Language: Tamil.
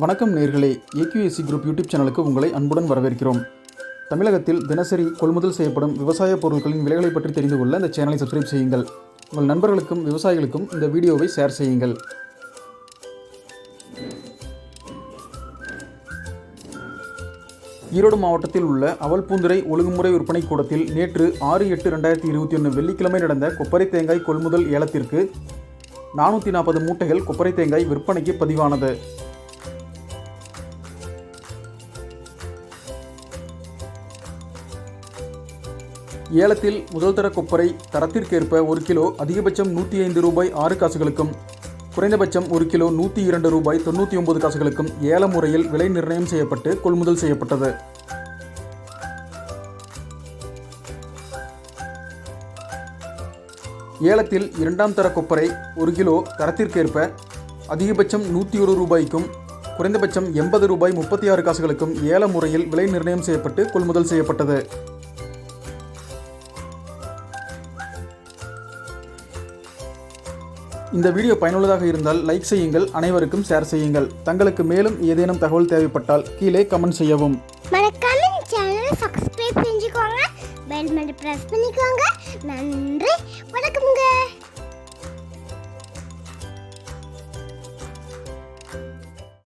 வணக்கம் நேர்களே. ஏக்யூஎஸ்சி குரூப் யூடியூப் சேனலுக்கு உங்களை அன்புடன் வரவேற்கிறோம். தமிழகத்தில் தினசரி கொள்முதல் செய்யப்படும் விவசாய பொருட்களின் விலைகளை பற்றி தெரிந்து கொள்ள இந்த சேனலை சப்ஸ்கிரைப் செய்யுங்கள். உங்கள் நண்பர்களுக்கும் விவசாயிகளுக்கும் இந்த வீடியோவை ஷேர் செய்யுங்கள். ஈரோடு மாவட்டத்தில் உள்ள அவல்பூந்துறை ஒழுங்குமுறை விற்பனை கூடத்தில் நேற்று ஆறு எட்டு ரெண்டாயிரத்தி இருபத்தி ஒன்று வெள்ளிக்கிழமை நடந்த கொப்பரை தேங்காய் கொள்முதல் ஏலத்திற்கு நானூற்றி நாற்பது மூட்டைகள் கொப்பரை தேங்காய் விற்பனைக்கு பதிவானது. ஏலத்தில் முதல் தர கொப்பரை தரத்திற்கேற்ப ஒரு கிலோ அதிகபட்சம் நூற்றி ஐந்து ரூபாய் ஆறு காசுகளுக்கும் குறைந்தபட்சம் ஒரு கிலோ நூற்றி இரண்டு ரூபாய் தொண்ணூற்றி ஒன்பது காசுகளுக்கும் ஏல முறையில் விலை நிர்ணயம் செய்யப்பட்டு கொள்முதல் செய்யப்பட்டது. ஏலத்தில் இரண்டாம் தர கொப்பரை ஒரு கிலோ தரத்திற்கேற்ப அதிகபட்சம் நூற்றி ஒரு ரூபாய்க்கும் குறைந்தபட்சம் எண்பது ரூபாய் முப்பத்தி ஆறு காசுகளுக்கும் ஏல முறையில் விலை நிர்ணயம் செய்யப்பட்டு கொள்முதல் செய்யப்பட்டது. இந்த வீடியோ பயனுள்ளதாக இருந்தால் லைக் செய்யுங்கள் அனைவருக்கும் ஷேர் செய்யுங்கள். தங்களுக்கு மேலும் ஏதேனும் தகவல் தேவைப்பட்டால் கீழே கமெண்ட் செய்யவும். மறக்காம சேனலை சப்ஸ்கிரைப் செஞ்சுக்கோங்க. பெல் பட்டன் ப்ரெஸ் பண்ணிக்கோங்க. நன்றி வணக்கம்